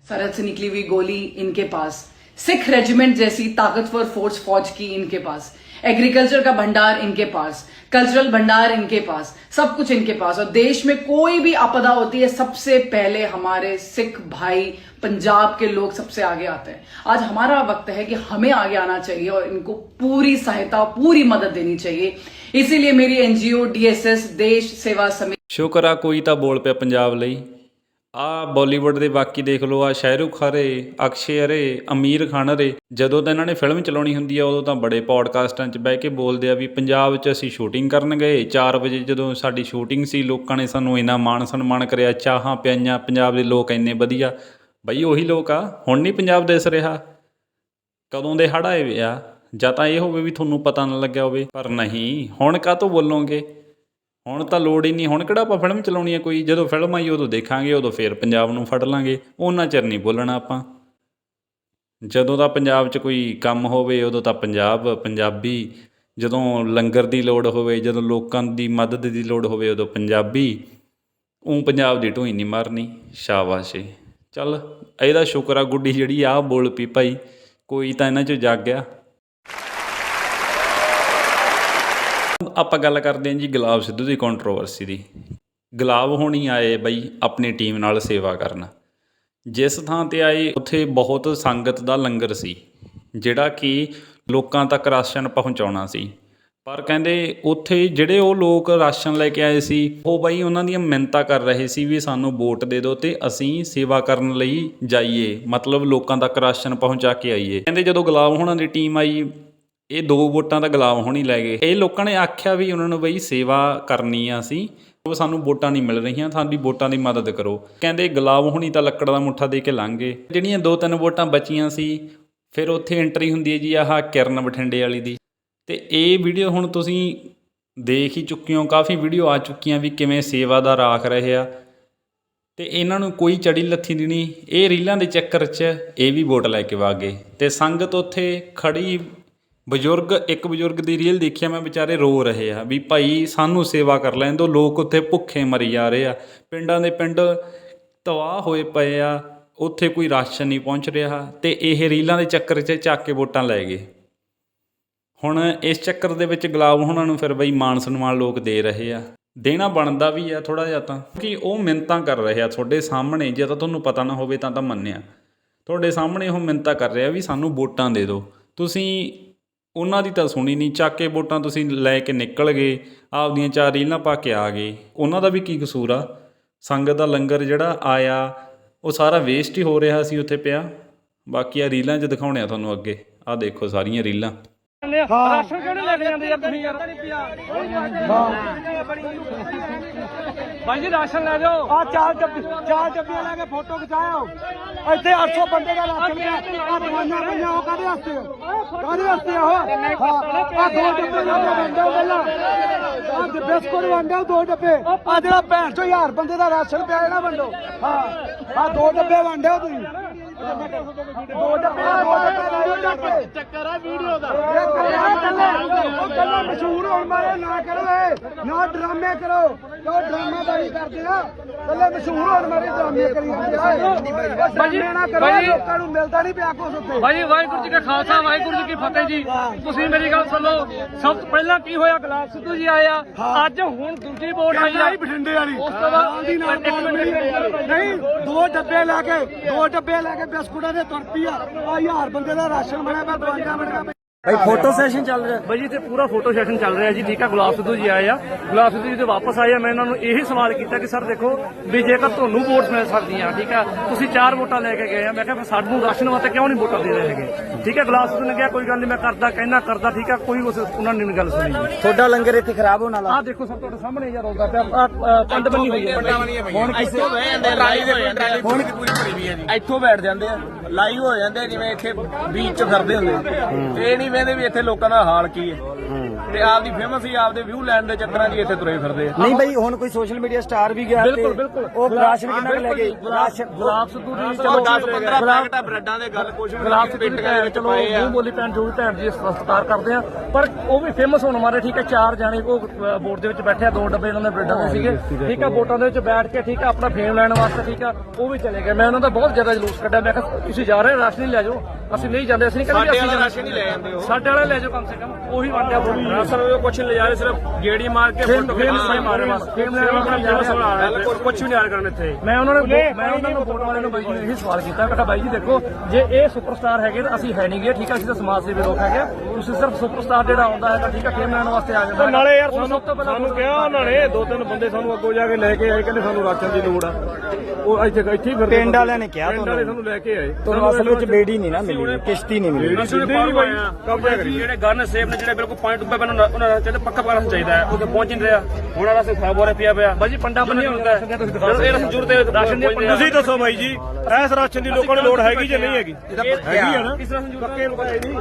Speaker 12: सरहद से निकली हुई गोली इनके पास सिख रेजिमेंट जैसी ताकतवर फोर्स फौज की इनके पास एग्रीकल्चर का भंडार इनके पास कल्चरल भंडार इनके पास सब कुछ इनके पास और देश में कोई भी आपदा होती है सबसे पहले हमारे सिख भाई पंजाब के लोग सबसे आगे आते हैं आज हमारा वक्त है कि हमें आगे आना चाहिए और इनको पूरी सहायता पूरी मदद देनी चाहिए इसीलिए मेरी एनजीओ डीएसएस देश सेवा समिति
Speaker 9: ਸ਼ੁਕਰ ਆ ਕੋਈ ਤਾਂ ਬੋਲ ਪਿਆ ਪੰਜਾਬ ਲਈ ਆ ਬਾਲੀਵੁੱਡ ਦੇ ਬਾਕੀ ਦੇਖ ਲਓ, ਆ ਸ਼ਾਹਰੁਖ ਹਰੇ, ਅਕਸ਼ੇ ਅਰੇ ਅਮੀਰ ਖਾਨ ਅਰੇ ਜਦੋਂ ਤਾਂ ਇਹਨਾਂ ਨੇ ਫਿਲਮ ਚਲਾਉਣੀ ਹੁੰਦੀ ਆ, ਉਦੋਂ ਤਾਂ ਬੜੇ ਪੌਡਕਾਸਟਾਂ 'ਚ ਬਹਿ ਕੇ ਬੋਲਦੇ ਆ ਵੀ ਪੰਜਾਬ 'ਚ ਅਸੀਂ ਸ਼ੂਟਿੰਗ ਕਰਨ ਗਏ। 4 ਵਜੇ ਜਦੋਂ ਸਾਡੀ ਸ਼ੂਟਿੰਗ ਸੀ, ਲੋਕਾਂ ਨੇ ਸਾਨੂੰ ਇੰਨਾ ਮਾਣ ਸਨਮਾਨ ਕਰਿਆ, ਚਾਹਾਂ ਪਿਆਈਆਂ, ਪੰਜਾਬ ਦੇ ਲੋਕ ਇੰਨੇ ਵਧੀਆ। ਬਈ ਉਹੀ ਲੋਕ ਆ, ਹੁਣ ਨਹੀਂ ਪੰਜਾਬ ਦਿਸ ਰਿਹਾ। ਕਦੋਂ ਦੇ ਹੜ੍ਹ ਆਏ ਵੇ ਆ, ਜਾਂ ਤਾਂ ਇਹ ਹੋਵੇ ਵੀ ਤੁਹਾਨੂੰ ਪਤਾ ਨਾ ਲੱਗਿਆ ਹੋਵੇ, ਪਰ ਨਹੀਂ, ਹੁਣ ਕਾਹ ਤੋਂ ਬੋਲੋਗੇ? ਹੁਣ ਤਾਂ ਲੋੜ ਹੀ ਨਹੀਂ। ਹੁਣ ਕਿਹੜਾ ਆਪਾਂ ਫਿਲਮ ਚਲਾਉਣੀ ਹੈ ਕੋਈ? ਜਦੋਂ ਫਿਲਮ ਆਈ, ਉਦੋਂ ਦੇਖਾਂਗੇ, ਉਦੋਂ ਫੇਰ ਪੰਜਾਬ ਨੂੰ ਫੜ ਲਾਂਗੇ। ਉਹਨਾਂ ਚਿਰ ਨਹੀਂ ਬੋਲਣਾ ਆਪਾਂ। ਜਦੋਂ ਤਾਂ ਪੰਜਾਬ 'ਚ ਕੋਈ ਕੰਮ ਹੋਵੇ, ਉਦੋਂ ਤਾਂ ਪੰਜਾਬ, ਪੰਜਾਬੀ। ਜਦੋਂ ਲੰਗਰ ਦੀ ਲੋੜ ਹੋਵੇ, ਜਦੋਂ ਲੋਕਾਂ ਦੀ ਮਦਦ ਦੀ ਲੋੜ ਹੋਵੇ, ਉਦੋਂ ਪੰਜਾਬੀ। ਉਹ ਪੰਜਾਬ ਦੀ ਢੂਈ ਨਹੀਂ ਮਾਰਨੀ। ਸ਼ਾਬਾਸ਼ ਏ ਚੱਲ, ਇਹਦਾ ਸ਼ੁਕਰ ਆ ਗੁੱਡੀ ਜਿਹੜੀ ਆ ਬੋਲ ਪੀ ਭਾਈ। ਕੋਈ ਤਾਂ ਇਹਨਾਂ 'ਚ ਜਾਗ ਗਿਆ। ਆਪਾਂ ਗੱਲ ਕਰਦੇ ਹਾਂ ਜੀ ਗੁਲਾਬ ਸਿੱਧੂ ਦੀ ਕੰਟਰੋਵਰਸੀ ਦੀ। ਗੁਲਾਬ ਹੋਣੀ ਆਏ ਬਈ ਆਪਣੀ ਟੀਮ ਨਾਲ ਸੇਵਾ ਕਰਨ। ਜਿਸ ਥਾਂ ਤੇ ਆਏ, ਉੱਥੇ ਬਹੁਤ ਸੰਗਤ ਦਾ ਲੰਗਰ ਸੀ, ਜਿਹੜਾ ਕਿ ਲੋਕਾਂ ਤੱਕ ਰਾਸ਼ਨ ਪਹੁੰਚਾਉਣਾ ਸੀ। ਪਰ ਕਹਿੰਦੇ ਉੱਥੇ ਜਿਹੜੇ ਉਹ ਲੋਕ ਰਾਸ਼ਨ ਲੈ ਕੇ ਆਏ ਸੀ, ਉਹ ਬਈ ਉਹਨਾਂ ਦੀਆਂ ਮਿੰਨਤਾਂ ਕਰ ਰਹੇ ਸੀ ਵੀ ਸਾਨੂੰ ਵੋਟ ਦੇ ਦਿਓ ਤੇ ਅਸੀਂ ਸੇਵਾ ਕਰਨ ਲਈ ਜਾਈਏ। ਮਤਲਬ ਲੋਕਾਂ ਤੱਕ ਰਾਸ਼ਨ ਪਹੁੰਚਾ ਕੇ ਆਈਏ। ਕਹਿੰਦੇ ਜਦੋਂ ਗੁਲਾਬ ਹੋਣਾ ਦੀ ਟੀਮ ਆਈ ਇਹ ਦੋ ਵੋਟਾਂ ਤਾਂ ਗੁਲਾਬ ਹੋਣੀ ਲੈ ਗਏ। ਇਹ ਲੋਕਾਂ ਨੇ ਆਖਿਆ ਵੀ ਉਹਨਾਂ ਨੂੰ ਬਈ ਸੇਵਾ ਕਰਨੀ ਆ ਅਸੀਂ। ਉਹ ਸਾਨੂੰ ਵੋਟਾਂ ਨਹੀਂ ਮਿਲ ਰਹੀਆਂ, ਸਾਡੀ ਵੋਟਾਂ ਦੀ ਮਦਦ ਕਰੋ। ਕਹਿੰਦੇ ਗੁਲਾਬ ਹੋਣੀ ਤਾਂ ਲੱਕੜ ਦਾ ਮੁੱਠਾ ਦੇ ਕੇ ਲੰਘ ਗਏ। ਜਿਹੜੀਆਂ ਦੋ ਤਿੰਨ ਵੋਟਾਂ ਬਚੀਆਂ ਸੀ, ਫਿਰ ਉੱਥੇ ਐਂਟਰੀ ਹੁੰਦੀ ਹੈ ਜੀ, ਆਹ ਕਿਰਨ ਬਠਿੰਡੇ ਵਾਲੀ ਦੀ। ਤੇ ਇਹ ਵੀਡੀਓ ਹੁਣ ਤੁਸੀਂ ਦੇਖ ਹੀ ਚੁੱਕੇ ਹੋ, ਕਾਫੀ ਵੀਡੀਓ ਆ ਚੁੱਕੀਆਂ ਵੀ ਕਿਵੇਂ ਸੇਵਾ ਦਾ ਰਾਖ ਰਹੇ ਆ। ਤੇ ਇਹਨਾਂ ਨੂੰ ਕੋਈ ਚੜੀ ਲੱਥੀ ਨਹੀਂ। ਇਹ ਰੀਲਾਂ ਦੇ ਚੱਕਰ 'ਚ ਇਹ ਵੀ ਵੋਟ ਲੈ ਕੇ ਵਗ ਗਏ। ਤੇ ਸੰਗਤ ਉੱਥੇ ਖੜੀ ਬਜ਼ੁਰਗ, ਇੱਕ ਬਜ਼ੁਰਗ ਦੀ ਰੀਲ ਦੇਖਿਆ ਮੈਂ ਵਿਚਾਰੇ ਰੋ ਰਹੇ ਆ, ਵੀ ਭਾਈ ਸਾਨੂੰ ਸੇਵਾ ਕਰ ਲੈਣ ਦਿਓ ਲੋਕ ਉੱਥੇ ਭੁੱਖੇ ਮਰੀ ਜਾ ਰਹੇ ਆ। ਪਿੰਡਾਂ ਦੇ ਪਿੰਡ ਤਬਾਹ ਹੋਏ ਪਏ ਆ, ਉੱਥੇ ਕੋਈ ਰਾਸ਼ਨ ਨਹੀਂ ਪਹੁੰਚ ਰਿਹਾ ਤੇ ਇਹ ਰੀਲਾਂ ਦੇ ਚੱਕਰ 'ਚ ਚੱਕ ਕੇ ਵੋਟਾਂ ਲੈ ਗਏ। ਹੁਣ ਇਸ ਚੱਕਰ ਦੇ ਵਿੱਚ ਗੁਲਾਬ ਉਹਨਾਂ ਨੂੰ ਫਿਰ ਬਈ ਮਾਨ ਸਨਮਾਨ ਲੋਕ ਦੇ ਰਹੇ ਆ। ਦੇਣਾ ਬਣਦਾ ਵੀ ਆ ਥੋੜਾ ਜਿਹਾ ਤਾਂ ਕਿ ਉਹ ਮਿੰਤਾਂ ਕਰ ਰਹੇ ਆ ਤੁਹਾਡੇ ਸਾਹਮਣੇ, ਜੇ ਤਾਂ ਤੁਹਾਨੂੰ ਪਤਾ ਨਾ ਹੋਵੇ ਤਾਂ ਤਾਂ ਮੰਨਿਆ। ਤੁਹਾਡੇ ਸਾਹਮਣੇ ਉਹ ਮਿੰਤਾਂ ਕਰ ਰਿਹਾ ਵੀ ਸਾਨੂੰ ਵੋਟਾਂ ਦੇ ਦਿਓ। ਤੁਸੀਂ ਉਹਨਾਂ ਦੀ ਤਾਂ ਸੁਣੀ ਨਹੀਂ ਚੱਕ ਕੇ ਵੋਟਾਂ ਤੁਸੀਂ ਲੈ ਕੇ ਨਿਕਲ ਗਏ ਆਪਦੀਆਂ ਚਾਰ ਰੀਲਾਂ ਪਾ ਕੇ ਆ ਗਏ। ਉਹਨਾਂ ਦਾ ਵੀ ਕੀ ਕਸੂਰ ਆ? ਸੰਗਤ ਦਾ ਲੰਗਰ ਜਿਹੜਾ ਆਇਆ ਉਹ ਸਾਰਾ ਵੇਸਟ ਹੀ ਹੋ ਰਿਹਾ ਸੀ ਉੱਥੇ ਪਿਆ। ਬਾਕੀ ਆ ਰੀਲਾਂ 'ਚ ਦਿਖਾਉਣੇ ਆ ਤੁਹਾਨੂੰ ਅੱਗੇ। ਆ ਦੇਖੋ ਸਾਰੀਆਂ ਰੀਲਾਂ।
Speaker 2: ਰਾਸ਼ਨ ਕਿਹੜੇ ਲੈ ਕੇ ਜਾਂਦੇ ਯਾਰ ਤੁਸੀਂ ਯਾਰ? ਭਾਈ ਜੀ ਰਾਸ਼ਨ ਲੈ ਜਾਓ।
Speaker 3: ਆ ਚਾਰ ਡੱਬੇ ਚਾਰ ਡੱਬੀਆਂ ਲੈ ਕੇ ਫੋਟੋ ਖਿਚਾਇਓ। ਇੱਥੇ 800 ਬੰਦੇ ਦਾ ਰਾਸ਼ਨ ਪਿਆ ਆ ਦਵਾਈਆਂ ਪਈਆਂ ਉਹ ਕਾਹਦੇ ਵਾਸਤੇ? ਕਾਹਦੇ ਵਾਸਤੇ ਆ ਉਹ? ਆ ਦੋ ਡੱਬੇ ਲੈ ਕੇ ਵੰਡੋ ਪਹਿਲਾਂ। ਆ ਬਿਸਕੁਟ ਵੰਡੋ ਦੋ ਡੱਬੇ। ਆ ਜਿਹੜਾ ਭੈਣ ਚੋ ਹਜ਼ਾਰ ਬੰਦੇ ਦਾ ਰਾਸ਼ਨ ਪਿਆ ਨਾ ਵੰਡੋ। ਹਾਂ ਆ ਦੋ ਡੱਬੇ ਵੰਡਿਓ ਤੁਸੀਂ। ਦੋ ਡੱਬੇ ਦੋ ਡੱਬੇ ਦੋ ਡੱਬੇ ਚੱਕਰ ਆ ਵੀਡੀਓ ਦਾ ਉਹ ਕੱਲੇ ਮਸ਼ਹੂਰ ਹੋਣ ਮਾਰੇ ਨਾ ਕਰੋ ਇਹ ਨਾ ਡਰਾਮੇ ਕਰੋ ਕਿਉਂ ਡਰਾਮਾ ਬਾਈ ਕਰਦੇ ਆ ਕੱਲੇ ਮਸ਼ਹੂਰ ਹੋਣ ਮਾਰੇ ਡਰਾਮੇ ਕਰੀ ਜਾਂਦੇ ਆ ਡਰਾਮੇ ਨਾ ਕਰੋ
Speaker 2: ਬਾਈ-
Speaker 3: ਲੋਕਾਂ ਨੂੰ ਮਿਲਦਾ ਨਹੀਂ ਪਿਆ ਕੁਛ ਉੱਤੇ
Speaker 2: ਭਾਈ ਵਾਹਿਗੁਰੂ ਜੀ ਕਾ ਖਾਲਸਾ ਵਾਹਿਗੁਰੂ ਜੀ ਕੀ ਫਤਿਹ ਜੀ। ਤੁਸੀਂ ਮੇਰੀ ਗੱਲ ਸੁਣੋ ਸਭ ਤੋਂ ਪਹਿਲਾਂ ਕੀ ਹੋਇਆ? ਗੁਲਾਬ ਸਿੱਧੂ ਜੀ ਆਇਆ ਅੱਜ ਹੁਣ ਦੂਜੀ ਵੋਟ ਆਈ ਆ।
Speaker 3: ਬਠਿੰਡੇ ਵਾਲੀ।
Speaker 2: ਉਸ ਤੋਂ ਬਾਅਦ
Speaker 3: ਦੀ ਨਾਲ
Speaker 2: ਇੱਕ ਮਿੰਟ।
Speaker 3: ਨਹੀਂ ਦੋ ਡੱਬੇ ਲੈ ਕੇ, ਦੋ ਡੱਬੇ ਲੈ ਕੇ ਬਿਸਕੁਟਾਂ ਦੇ ਤੁਰ ਪਈ ਆ। ਆ ਹਜ਼ਾਰ ਬੰਦੇ ਦਾ ਰਾਸ਼ਨ ਬਣਿਆ ਪਿਆ ਦਵਾਈਆਂ ਬਣੀਆਂ
Speaker 2: ਭਾਈ ਫੋਟੋ ਸੈਸ਼ਨ ਚੱਲ ਰਿਹਾ। ਭਾਈ ਜੀ ਤੇ ਪੂਰਾ ਫੋਟੋ ਸੈਸ਼ਨ ਚੱਲ ਰਿਹਾ ਜੀ ਠੀਕ ਆ ਗੁਲਾਬ ਸਿੱਧੂ ਜੀ ਆਏ ਆ। ਗੁਲਾਬ ਸਿੱਧੂ ਜੀ ਤੇ ਵਾਪਸ ਆਏ ਆ ਮੈਂ ਇਹਨਾਂ ਨੂੰ ਇਹੀ ਸਵਾਲ ਕੀਤਾ ਕਿ ਸਰ ਦੇਖੋ ਵੀ ਜੇਕਰ ਤੁਹਾਨੂੰ ਵੋਟ ਮਿਲ ਸਕਦੀਆਂ ਠੀਕ ਆ ਤੁਸੀਂ ਚਾਰ ਵੋਟਾਂ ਲੈ ਕੇ ਗਏ ਆ। ਮੈਂ ਕਿਹਾ ਫਿਰ ਸਾਨੂੰ ਰਾਸ਼ਨ ਵਾਸਤੇ ਕਿਉਂ ਨਹੀਂ ਵੋਟਾਂ ਦੇ ਰਹੇ ਹੈਗੇ? ਠੀਕ ਆ ਗੁਲਾਬ ਸਿੱਧੂ ਨੇ ਕਿਹਾ ਕੋਈ ਗੱਲ ਨਹੀਂ ਮੈਂ ਕਰਦਾ ਕਹਿਣਾ ਕਰਦਾ ਠੀਕ ਆ ਕੋਈ ਉਸ ਉਹਨਾਂ ਨੇ ਨਹੀਂ ਗੱਲ ਸੁਣੀ
Speaker 3: ਤੁਹਾਡਾ ਲੰਗਰ ਇੱਥੇ ਖਰਾਬ ਹੋਣ ਵਾਲਾ।
Speaker 2: ਆਹ ਦੇਖੋ ਸਰ ਤੁਹਾਡੇ ਸਾਹਮਣੇ ਯਾਰ ਆਉਂਦਾ ਪਿਆ। ਪੰਡ ਬੰਨੀ ਹੋਈ ਹੈ
Speaker 3: ਹੁਣ ਕਿਸੇ ਇੱਥੋਂ ਬਹਿ ਜਾਂਦੇ ਟਰਾਲੀ ਦੇ ਟਰਾਲੀ ਹੁਣ ਪੂਰੀ ਭਰੀ ਵੀ ਹੈ ਜੀ। ਇੱਥੋਂ ਬੈਠ ਜਾਂਦੇ ਆ।
Speaker 1: ਲਾਈਵ ਹੋ ਜਾਂਦੇ ਜਿਵੇਂ ਇੱਥੇ ਬੀਚ 'ਚ ਫਿਰਦੇ ਹੁੰਦੇ ਤੇ ਇਹ ਨਹੀਂ ਵੇਂਦੇ ਵੀ ਇੱਥੇ ਲੋਕਾਂ ਦਾ ਹਾਲ ਕੀ ਹੈ। ਤੇ ਆਪਦੀ ਫੇਮਸ ਹੀ ਆਪਦੇ ਵਿਊ ਲੈਣ ਦੇ ਚੱਕਰਾਂ 'ਚ ਹੀ ਇੱਥੇ ਤੁਰੇ ਫਿਰਦੇ ਆ।
Speaker 3: ਨਹੀਂ ਬਈ ਹੁਣ ਕੋਈ ਸੋਸ਼ਲ ਮੀਡੀਆ ਸਟਾਰ ਵੀ ਗਿਆ
Speaker 2: ਬਿਲਕੁਲ ਬਿਲਕੁਲ।
Speaker 3: ਉਹ ਰਾਸ਼ਨ ਕਿੰਨਾ ਕੁ ਲੈ ਗਏ? ਰਾਸ਼ਨ
Speaker 2: ਗੁਲਾਬ ਸਿੱਧੂ ਦੀ
Speaker 1: ਚਲੋ 10 15 ਪੈਕਟ ਬ੍ਰੈਡਾਂ ਦੇ ਗੱਲ ਕੁਝ ਵੀ
Speaker 2: ਗੁਲਾਬ ਸਿੱਧੂ ਦੀ ਚਲੋ ਮੂੰਹ ਬੋਲੀ ਭੈਣ ਜੋ ਵੀ ਭੈਣ ਜੀ ਸਤਿਕਾਰ ਕਰਦੇ ਆ। ਪਰ ਉਹ ਵੀ ਫੇਮਸ ਹੋਣ ਮਾਰੇ ਠੀਕ ਹੈ ਚਾਰ ਜਾਣੇ ਉਹ ਬੋਟ ਦੇ ਵਿੱਚ ਬੈਠੇ ਆ ਦੋ ਡੱਬੇ ਇਹਨਾਂ ਦੇ ਬ੍ਰੈਡਾਂ ਦੇ ਸੀਗੇ। ਠੀਕ ਆ ਬੋਟਾਂ ਦੇ ਵਿੱਚ ਬੈਠ ਕੇ ਠੀਕ ਆ ਆਪਣਾ ਫੇਮ ਲੈਣ ਵਾਸਤੇ ਠੀਕ ਆ ਉਹ ਵੀ ਚਲੇ ਗਏ। ਮੈਂ ਉਹਨਾਂ ਦਾ ਬਹੁਤ ਜ਼ਿਆਦਾ ਜਲੂਸ ਕੱਢਿਆ। ਮੈਂ ਕਿਹਾ ਤੁਸੀਂ ਜਾ ਰਹੇ ਹੋ, ਰਾਸ਼ਨ ਹੀ ਲੈ ਜਾਓ। ਅਸੀਂ ਨਹੀਂ ਜਾਂਦੇ ਅਸੀਂ ਨਹੀਂ ਕਹਿੰਦੇ
Speaker 1: ਸਾਡੇ
Speaker 2: ਅਸੀਂ
Speaker 1: ਵਾਲਾ
Speaker 2: ਜਾਣਾ।
Speaker 1: ਰਾਸ਼ਨ ਹੀ ਲੈ ਜਾਂਦੇ ਹੋ
Speaker 2: ਸਾਡੇ ਵਾਲੇ ਲੈ ਜਾਓ ਕਮ ਸੇ ਕਮ ਉਹੀ ਵੰਡਿਆ ਬੋਲੀ
Speaker 1: ਰਾਸ਼ਨ ਉਹ ਕੁਝ ਲੈ ਜਾ ਰਹੇ ਸਿਰਫ ਗੇੜੀ ਮਾਰ ਕੇ
Speaker 2: ਫੇਮ
Speaker 1: ਫੋਟੋ
Speaker 2: ਫੇਮ
Speaker 1: ਖਿਚਾ
Speaker 2: ਮਾਰੇ ਬਸ। ਫੇਮ ਲੈਣ ਵਾਸਤੇ
Speaker 1: ਕੁਝ ਵੀ ਨਹੀਂ ਆ ਕਰਨ ਇੱਥੇ।
Speaker 2: ਮੈਂ ਉਹਨਾਂ ਨੂੰ ਮੈਂ ਉਹਨਾਂ ਨੂੰ ਵੋਟ ਵਾਲਿਆਂ ਨੂੰ ਬਾਈ ਜੀ ਨੇ ਇਹੀ ਸਵਾਲ ਕੀਤਾ। ਕਿ ਬਾਈ ਜੀ ਦੇਖੋ ਜੇ ਇਹ ਸੁਪਰਸਟਾਰ ਹੈਗੇ ਤਾਂ ਅਸੀਂ ਹੈ ਨਹੀਂ ਗਏ ਠੀਕ ਹੈ ਅਸੀਂ ਤਾਂ ਸਮਾਜ ਸੇਵੀ ਲੋਕ ਹੈਗੇ ਆ। ਤੁਸੀਂ ਸਿਰਫ ਸੁਪਰਸਟਾਰ ਜਿਹੜਾ ਆਉਂਦਾ ਹੈਗਾ ਠੀਕ ਹੈ ਫੇਮ ਲੈਣ ਵਾਸਤੇ ਆ ਜਾਂਦਾ
Speaker 1: ਨਾਲੇ ਯਾਰ
Speaker 2: ਉਹਨੂੰ
Speaker 1: ਸਾਨੂੰ
Speaker 2: ਸਭ ਤੋਂ ਪਹਿਲਾਂ
Speaker 1: ਸਾਨੂੰ ਕਿਹਾ ਉਹਨਾਂ ਨੇ ਦੋ ਤਿੰਨ ਬੰਦੇ ਸਾਨੂੰ ਅੱਗੋਂ ਜਾ ਕੇ ਲੈ ਕੇ ਆਏ ਕਹਿੰਦੇ ਸਾਨੂੰ ਰਾਸ਼ਨ ਦੀ ਲੋੜ ਆ। ਉਹ ਇੱਥੇ ਇੱਥੇ ਹੀ ਫਿਰਦੇ
Speaker 3: ਪਿੰਡ ਵਾਲਿਆਂ ਨੇ ਕਿਹਾ
Speaker 1: ਪਿੰਡ ਵਾਲੇ ਸਾਨੂੰ ਲੈ ਕੇ ਆਏ।
Speaker 3: ਤੁਹਾਨੂੰ ਅਸਲ ਵਿੱਚ ਬੇੜੀ ਨਹੀਂ ਨਾ ਮਿਲੀ ਕਿਸ਼ਤੀ ਨਹੀਂ ਮਿਲੀ।
Speaker 2: ਜਿਹੜੇ ਗਨ ਸੇਫ ਨੇ ਜਿਹੜੇ ਬਿਲਕੁਲ ਪੁਆਇੰਟ ਬਣਨ ਉਹਨਾਂ ਦਾ ਚਾਹੀਦਾ ਪੱਕਾ ਪੱਕਾ ਚਾਹੀਦਾ ਹੈ ਉਹਦੇ ਪਹੁੰਚ ਨਹੀਂ ਰਿਹਾ। ਹੁਣ ਵਾਲਾ ਸੇ ਖਰਾਬ ਹੋ ਰਿਹਾ ਪਿਆ ਪਿਆ। ਬਾਈ ਜੀ ਪੰਡਾ ਬੰਨੀ ਹੁੰਦਾ ਹੈ। ਇਹ ਰਸਮ ਤੇ ਰਾਸ਼ਨ ਦੀ
Speaker 1: ਤੁਸੀਂ ਦੱਸੋ ਬਾਈ ਜੀ ਇਸ ਰਾਸ਼ਨ ਦੀ ਲੋਕਾਂ ਨੂੰ ਲੋੜ ਹੈਗੀ ਜਾਂ ਨਹੀਂ ਹੈਗੀ?
Speaker 2: ਹੈਗੀ ਆ ਨਾ। ਕਿਸ ਰਸਮ ਜ਼ਰੂਰ
Speaker 1: ਪੱਕੇ ਬਕਾਏ ਨਹੀਂ।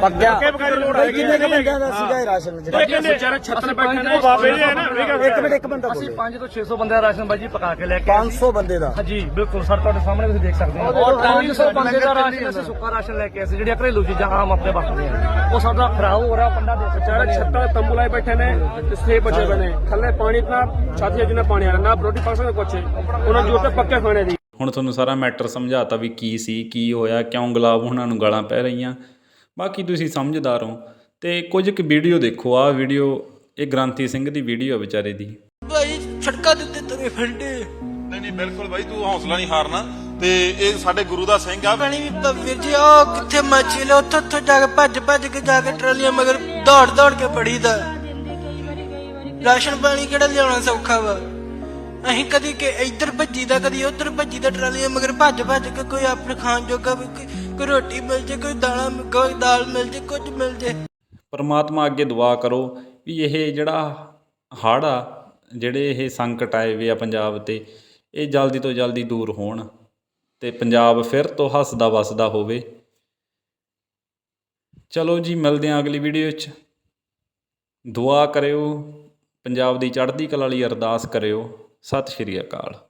Speaker 1: ਪੱਕੇ ਬਕਾਏ ਦੀ ਲੋੜ
Speaker 3: ਬਈ
Speaker 1: ਹੈਗੀ
Speaker 3: ਕਿੰਨੇ ਕੁ ਬੰਦਿਆਂ ਦਾ ਸੀਗਾ ਇਹ ਰਾਸ਼ਨ ਜਿਹੜਾ?
Speaker 1: ਕਹਿੰਦੇ ਵਿਚਾਰੇ ਛੱਤਰ ਬੈਠੇ ਨੇ। ਉਹ ਬਾਬੇ ਜੀ ਹੈ ਨਾ
Speaker 3: ਇੱਕ ਮਿੰਟ ਇੱਕ ਬੰਦਾ
Speaker 2: ਅਸੀਂ
Speaker 3: ਬੋਲੇ
Speaker 2: 5 ਤੋਂ 600 ਬੰਦੇ ਦਾ ਰਾਸ਼ਨ ਬਾਈ ਜੀ ਪਕਾ ਕੇ ਲੈ ਕੇ ਆਏ ਸੀ।
Speaker 3: 500 ਬੰਦੇ ਦਾ?
Speaker 2: ਹਾਂਜੀ ਬਿਲਕੁਲ। ਸਰ ਤੁਹਾਡੇ ਸਾਹਮਣੇ ਤੁਸੀਂ ਦੇਖ ਸਕਦੇ ਹੋ। ਔਰ 500 ਬੰਦੇ ਦਾ ਰਾਸ਼ਨ ਅਸੀਂ ਸੁੱਕਾ ਰਾਸ਼ਨ ਲੈ ਕੇ ਆਏ ਸੀ ਜਿਹੜੀਆਂ ਘਰੇਲੂ ਚੀਜ਼ਾਂ ਆਮ ਆਪਣੇ ਵਰਤਦੇ ਆ। ਉਹ ਸਾਡਾ ਖਰਾਬ ਹੋ ਰਿਹਾ ਪੰਡਾ
Speaker 1: ਵਿਚਾਰੇ ਛੱਤਾਂ ਤੰਬੂ ਲਾਏ ਬੈਠੇ ਨੇ ਤੇ ਸੇ ਬਚੇ ਬਣੇ ਥੱਲੇ ਪਾਣੀ ਇਤਨਾ ਛਾਤੀ ਜਿੰਨਾ ਪਾਣੀ ਆ ਰਿਹਾ ਨਾ ਰੋਟੀ ਪਾ ਸਕਦੇ ਕੁਛ। ਉਹਨਾਂ ਨੂੰ ਹੈ ਪੱਕੇ ਖਾਣੇ ਦੀ।
Speaker 9: ਹੁਣ ਤੁਹਾਨੂੰ ਸਾਰਾ ਮੈਟਰ ਸਮਝਾਤਾ ਵੀ ਕੀ ਸੀ ਕੀ ਹੋਇਆ ਕਿਉਂ ਗੁਲਾਬ ਉਹਨਾਂ ਨੂੰ ਗਾਲਾਂ ਪੈ ਰਹੀਆਂ। ਬਾਕੀ ਤੁਸੀਂ ਸਮਝਦਾਰ ਹੋ ਤੇ ਕੁਝ ਕੁ ਵੀਡੀਓ ਦੇਖੋ ਆਹ ਵੀਡੀਓ ਇਹ ਗ੍ਰਾਂਤੀ ਸਿੰਘ ਦੀ ਵੀਡੀਓ ਆ ਵਿਚਾਰੇ ਦੀ।
Speaker 7: ਭਾਈ ਛੜਕਾ ਦੇ ਉੱਤੇ ਤੁਰੇ ਫਿਰਦੇ
Speaker 8: ਨਹੀਂ ਨਹੀਂ ਬਿਲਕੁਲ ਬਾਈ ਤੂੰ ਹੌਸਲਾ ਨਹੀਂ ਹਾਰਨਾ। ਤੇ ਇਹ ਸਾਡੇ ਗੁਰੂ ਦਾ ਸਿੰਘ ਆ।
Speaker 7: ਪਾਣੀ ਵੀ ਪ- ਵੀਰ ਜੀ ਉਹ ਕਿੱਥੇ ਮੱਛੀ ਲੋ ਉੱਥੋਂ ਉੱਥੋਂ ਜਾ ਕੇ ਭੱਜ ਭੱਜ ਕੇ ਜਾ ਕੇ ਟਰਾਲੀਆਂ ਮਗਰ ਦੌੜ ਦੌੜ ਕੇ ਫੜੀਦਾ। ਰਾਸ਼ਨ ਪਾਣੀ ਕਿਹੜਾ ਲਿਆਉਣਾ ਸੌਖਾ ਵਾ? ਅਸੀਂ ਕਦੀ ਕਿ ਇੱਧਰ ਭੱਜੀਦਾ ਕਦੀ ਉੱਧਰ ਭੱਜੀਦਾ ਟਰਾਲੀਆਂ ਮਗਰ ਭੱਜ ਭੱਜ ਕੇ ਕੋਈ ਆਪਣੇ ਖਾਣ ਜੋਗਾ ਵੀ ਕੋਈ ਕੋਈ ਰੋਟੀ ਮਿਲ ਜੇ ਕੋਈ ਦਾਣਾ ਕੋਈ ਦਾਲ ਮਿਲ ਜੇ ਕੁਝ ਮਿਲ ਜੇ।
Speaker 9: ਪਰਮਾਤਮਾ ਅੱਗੇ ਦੁਆ ਕਰੋ ਵੀ ਇਹ ਜਿਹੜਾ ਹੜ੍ਹ ਆ ਜਿਹੜੇ ਇਹ ਸੰਕਟ ਆਏ ਵੇ ਆ ਪੰਜਾਬ ਤੇ ਇਹ ਜਲਦੀ ਤੋਂ ਜਲਦੀ ਦੂਰ ਹੋਣ। ਤੇ ਪੰਜਾਬ ਫਿਰ ਤੋਂ ਹੱਸਦਾ ਵਸਦਾ ਹੋਵੇ। ਚਲੋ ਜੀ, ਮਿਲਦੇ ਹਾਂ ਅਗਲੀ ਵੀਡੀਓ 'ਚ ਦੁਆ ਕਰਿਓ, ਪੰਜਾਬ ਦੀ ਚੜ੍ਹਦੀ ਕਲਾ ਲਈ ਅਰਦਾਸ ਕਰਿਓ। ਸਤਿ ਸ਼੍ਰੀ ਅਕਾਲ।